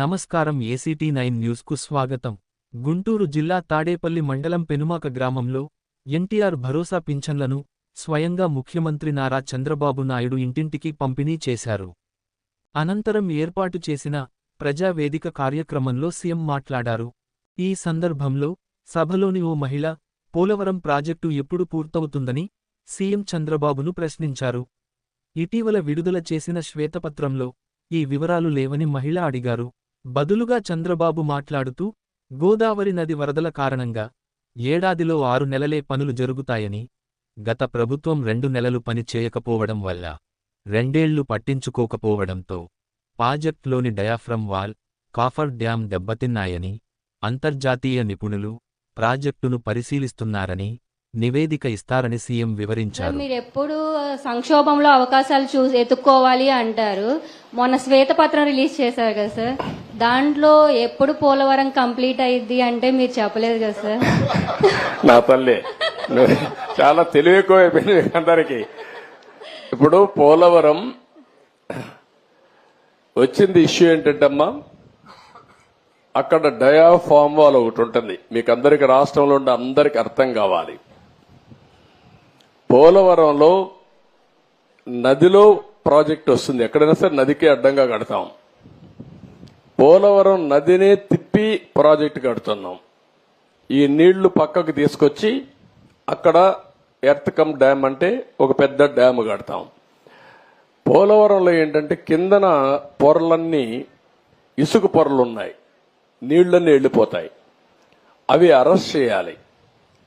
నమస్కారం ACT nine న్యూస్కు స్వాగతం. గుంటూరు జిల్లా తాడేపల్లి మండలం పెనుమాక గ్రామంలో ఎన్టీఆర్ భరోసా పింఛన్లను స్వయంగా ముఖ్యమంత్రి నారా చంద్రబాబు నాయుడు ఇంటింటికి పంపిణీ చేశారు. అనంతరం ఏర్పాటు చేసిన ప్రజావేదిక కార్యక్రమంలో సీఎం మాట్లాడారు. ఈ సందర్భంలో సభలోని ఓ మహిళ పోలవరం ప్రాజెక్టు ఎప్పుడు పూర్తవుతుందని సీఎం చంద్రబాబును ప్రశ్నించారు. ఇటీవల విడుదల చేసిన శ్వేతపత్రంలో ఈ వివరాలు లేవని మహిళ అడిగారు. బదులుగా చంద్రబాబు మాట్లాడుతూ గోదావరి నది వరదల కారణంగా ఏడాదిలో ఆరు నెలలే పనులు జరుగుతాయని గత ప్రభుత్వం రెండు నెలలు పని చేయకపోవడం వల్ల రెండేళ్ళు పట్టించుకోకపోవడంతో ప్రాజెక్టులోని డయాఫ్రమ్ వాల్ కాఫర్ డ్యాం దెబ్బతిన్నాయని అంతర్జాతీయ నిపుణులు ప్రాజెక్టును పరిశీలిస్తున్నారని నివేదిక ఇస్తారని సీఎం వివరించారు. మీరు ఎప్పుడు సంక్షోభంలో అవకాశాలు చూసి ఎత్తుక్కోవాలి అంటారు. మొన్న శ్వేతపత్రం రిలీజ్ చేశారు కదా సార్. దాంట్లో ఎప్పుడు పోలవరం కంప్లీట్ అయ్యింది అంటే మీరు చెప్పలేదు కదా సార్? నా తల్లి. చాలా తెలివి ఎక్కువ అందరికి. ఇప్పుడు పోలవరం వచ్చింది ఇష్యూ ఏంటంటమ్మా? అక్కడ డయాఫామ్ వాల్ ఒకటి ఉంటుంది. మీకు అందరికి రాష్ట్రంలో ఉండే అందరికి అర్థం కావాలి. పోలవరంలో నదిలో ప్రాజెక్ట్ వస్తుంది. ఎక్కడైనా సరే నదికి అడ్డంగా కడతాం. పోలవరం నదినే తిప్పి ప్రాజెక్ట్ కడుతున్నాం. ఈ నీళ్ళు పక్కకు తీసుకొచ్చి అక్కడ ఎర్త్కమ్ డ్యామ్ అంటే ఒక పెద్ద డ్యామ్ కడతాం. పోలవరంలో ఏంటంటే కిందన పొరలన్నీ ఇసుక పొరలు ఉన్నాయి నీళ్ళన్నీ వెళ్ళిపోతాయి. అవి అరెస్ట్ చేయాలి.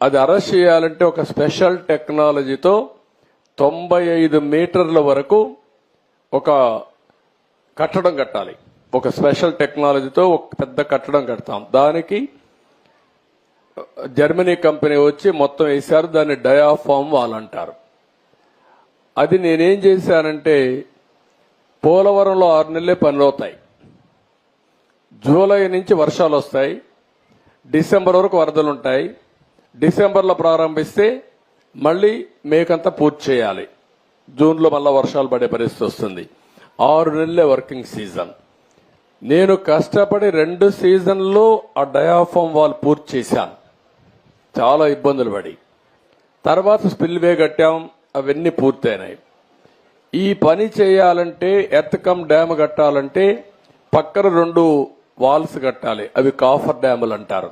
అది అరెస్ట్ చేయాలంటే ఒక స్పెషల్ టెక్నాలజీతో తొంభై ఐదు మీటర్ల వరకు ఒక కట్టడం కట్టాలి. ఒక స్పెషల్ టెక్నాలజీతో ఒక పెద్ద కట్టడం కడతాం. దానికి జర్మనీ కంపెనీ వచ్చి మొత్తం వేశారు దాన్ని డయాఫామ్ వాల్ అంటారు. అది నేనేం చేశానంటే పోలవరంలో ఆరు నెలలే పనులు అవుతాయి జూలై నుంచి వర్షాలు వస్తాయి. డిసెంబర్ వరకు వరదలు ఉంటాయి. డిసెంబర్లో ప్రారంభిస్తే మళ్ళీ మేకంతా పూర్తి చేయాలి. జూన్లో మళ్ళీ వర్షాలు పడే పరిస్థితి వస్తుంది. ఆరు నెలలే వర్కింగ్ సీజన్. నేను కష్టపడి రెండు సీజన్లో ఆ డయాఫామ్ వాల్ పూర్తి చేశాను. చాలా ఇబ్బందులు పడి. తర్వాత స్పిల్వే కట్టాం అవన్నీ పూర్తయినాయి. ఈ పని చేయాలంటే ఎర్తకమ్ డ్యామ్ కట్టాలంటే పక్కన రెండు వాల్స్ కట్టాలి. అవి కాఫర్ డ్యాములు అంటారు.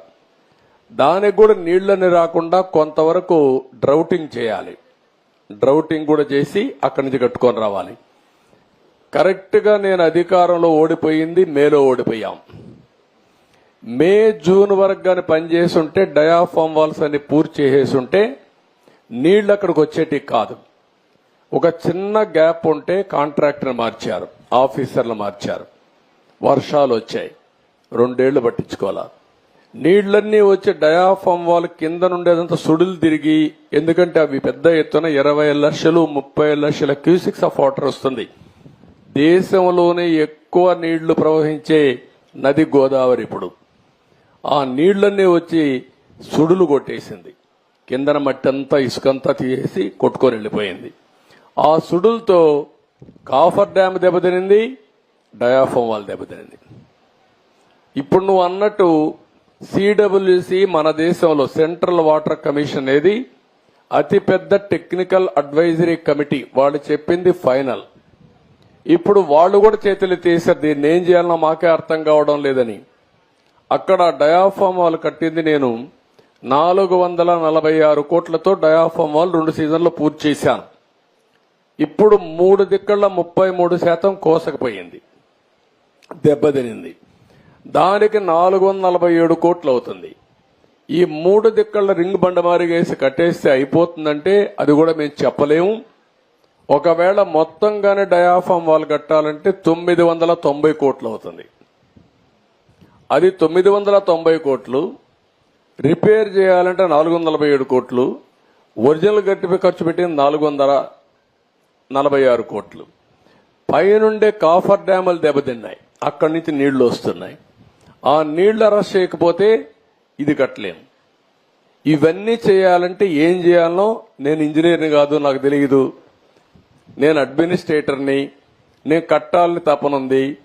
దానికి కూడా నీళ్ళని రాకుండా కొంతవరకు డ్రౌటింగ్ చేయాలి. డ్రౌటింగ్ కూడా చేసి అక్కడి నుంచి కట్టుకొని రావాలి. కరెక్ట్గా నేను అధికారంలో ఓడిపోయింది మేలో ఓడిపోయాం. మే జూన్ వరకు కానీ పనిచేసి ఉంటే డయాఫామ్ వాల్స్ అన్ని పూర్తి చేసేసి ఉంటే నీళ్ళు అక్కడికి వచ్చేటి కాదు. ఒక చిన్న గ్యాప్ ఉంటే కాంట్రాక్టర్ మార్చారు ఆఫీసర్లు మార్చారు. వర్షాలు వచ్చాయి రెండేళ్ళు పట్టించుకోవాలా. నీళ్ళన్నీ వచ్చి డయాఫామ్ వాల్ కింద నుండేదంతా సుడులు తిరిగి ఎందుకంటే అవి పెద్ద ఎత్తున ఇరవై లక్షలు ముప్పై లక్షల క్యూసిక్స్ ఆఫ్ వాటర్ వస్తుంది. దేశంలోనే ఎక్కువ నీళ్ళు ప్రవహించే నది గోదావరి ఇప్పుడు. ఆ నీళ్ళన్నీ వచ్చి సుడులు కొట్టేసింది. కిందన మట్టి అంతా ఇసుకంతా తీసేసి కొట్టుకొని వెళ్ళిపోయింది. ఆ సుడులతో కాఫర్ డ్యామ్ దెబ్బతినింది డయాఫోమ్ వాల్ దెబ్బతినింది. ఇప్పుడు నువ్వు అన్నట్టు సిడబ్ల్యూసి మన దేశంలో సెంట్రల్ వాటర్ కమిషన్ అనేది అతిపెద్ద టెక్నికల్ అడ్వైజరీ కమిటీ వాళ్ళు చెప్పింది ఫైనల్. ఇప్పుడు వాళ్ళు కూడా చేతులు తీశారు దీన్ని ఏం చేయాలన్నా మాకే అర్థం కావడం లేదని. అక్కడ డయాఫామ్ వాల్ కట్టింది నేను. నాలుగు వందల నలభై ఆరు కోట్లతో డయాఫామ్ వాల్ రెండు సీజన్లు పూర్తి చేశాను. ఇప్పుడు మూడు దిక్కల ముప్పై మూడు శాతం కోసకపోయింది. దెబ్బతినింది దానికి నాలుగు వందల నలభై ఏడు కోట్లు అవుతుంది. ఈ మూడు దిక్కల రింగ్ బండమారిగా వేసి కట్టేస్తే అయిపోతుందంటే అది కూడా మేము చెప్పలేము. ఒకవేళ మొత్తంగానే డయాఫామ్ వాల్ కట్టాలంటే తొమ్మిది వందల తొంభై కోట్లు అవుతుంది. అది తొమ్మిది వందల తొంభై కోట్లు రిపేర్ చేయాలంటే నాలుగు వందల నలభై ఏడు కోట్లు ఒరిజినల్ గట్టిపై ఖర్చు పెట్టింది నాలుగు వందల నలభై ఆరు కోట్లు. పైనుండే కాఫర్ డ్యాములు దెబ్బతిన్నాయి. అక్కడి నుంచి నీళ్ళు వస్తున్నాయి. ఆ నీళ్ళు అరెస్ట్ చేయకపోతే ఇది కట్టలేము. ఇవన్నీ చేయాలంటే ఏం చేయాలనో నేను ఇంజనీర్ని కాదు నాకు తెలియదు నేను అడ్మినిస్ట్రేటర్ని నేను కట్టాలని తపనుంది.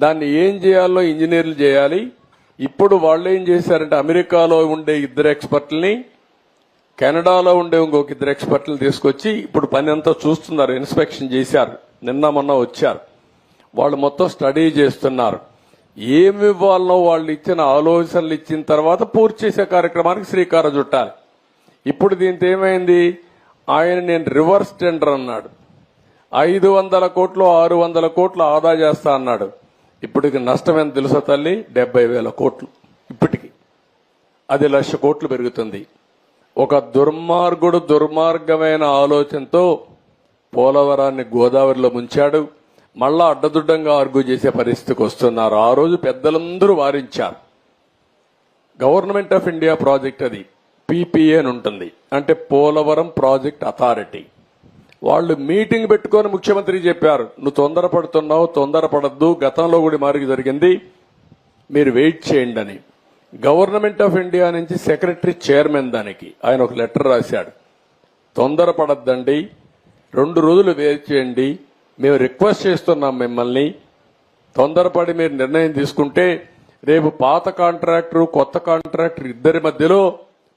దాన్ని ఏం చేయాలో ఇంజనీర్లు చేయాలి. ఇప్పుడు వాళ్ళు ఏం చేశారంటే అమెరికాలో ఉండే ఇద్దరు ఎక్స్పర్ట్లని కెనడాలో ఉండే ఇంకొక ఇద్దరు ఎక్స్పర్ట్లు తీసుకొచ్చి ఇప్పుడు పని అంతా చూస్తున్నారు ఇన్స్పెక్షన్ చేశారు. నిన్న మొన్న వచ్చారు. వాళ్ళు మొత్తం స్టడీ చేస్తున్నారు. ఏమి ఇవ్వాలనో వాళ్ళు ఇచ్చిన ఆలోచనలు ఇచ్చిన తర్వాత పూర్తి చేసే కార్యక్రమానికి శ్రీకారం చుట్టాలి. ఇప్పుడు దీంతో ఏమైంది? ఆయన నేను రివర్స్ టెండర్ అన్నాడు. ఐదు వందల కోట్లు ఆరు వందల కోట్లు ఆదా చేస్తా అన్నాడు. ఇప్పటికి నష్టం ఎంత తెలుసా తల్లి? డెబ్బై వేల కోట్లు. ఇప్పటికి. అది లక్ష కోట్లు పెరుగుతుంది. ఒక దుర్మార్గుడు దుర్మార్గమైన ఆలోచనతో పోలవరాన్ని గోదావరిలో ముంచాడు. మళ్ళా అడ్డదుడ్డంగా ఆర్గ్యూ చేసే పరిస్థితికి వస్తున్నారు. ఆ రోజు పెద్దలందరూ వారించారు. గవర్నమెంట్ ఆఫ్ ఇండియా ప్రాజెక్ట్ అది. పీపీఏ అని ఉంటుంది. అంటే పోలవరం ప్రాజెక్ట్ అథారిటీ. వాళ్ళు మీటింగ్ పెట్టుకొని ముఖ్యమంత్రి చెప్పారు నువ్వు తొందరపడుతున్నావు తొందరపడద్దు గతంలో కూడా మారికి జరిగింది మీరు వెయిట్ చేయండి అని. గవర్నమెంట్ ఆఫ్ ఇండియా నుంచి సెక్రటరీ చైర్మన్ దానికి ఆయన ఒక లెటర్ రాశాడు. తొందరపడద్దండి రెండు రోజులు వెయిట్ చేయండి మేము రిక్వెస్ట్ చేస్తున్నాం మిమ్మల్ని తొందరపడి మీరు నిర్ణయం తీసుకుంటే రేపు పాత కాంట్రాక్టర్ కొత్త కాంట్రాక్టర్ ఇద్దరి మధ్యలో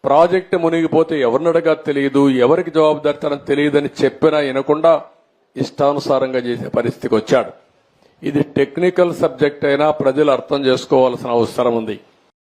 ప్రాజెక్టు మునిగిపోతే ఎవరినడగా తెలియదు ఎవరికి జవాబుదారితనం తెలియదని చెప్పినా వినకుండా ఇష్టానుసారంగా చేసే పరిస్థితికి వచ్చాడు. ఇది టెక్నికల్ సబ్జెక్ట్ అయినా ప్రజలు అర్థం చేసుకోవాల్సిన అవసరం ఉంది.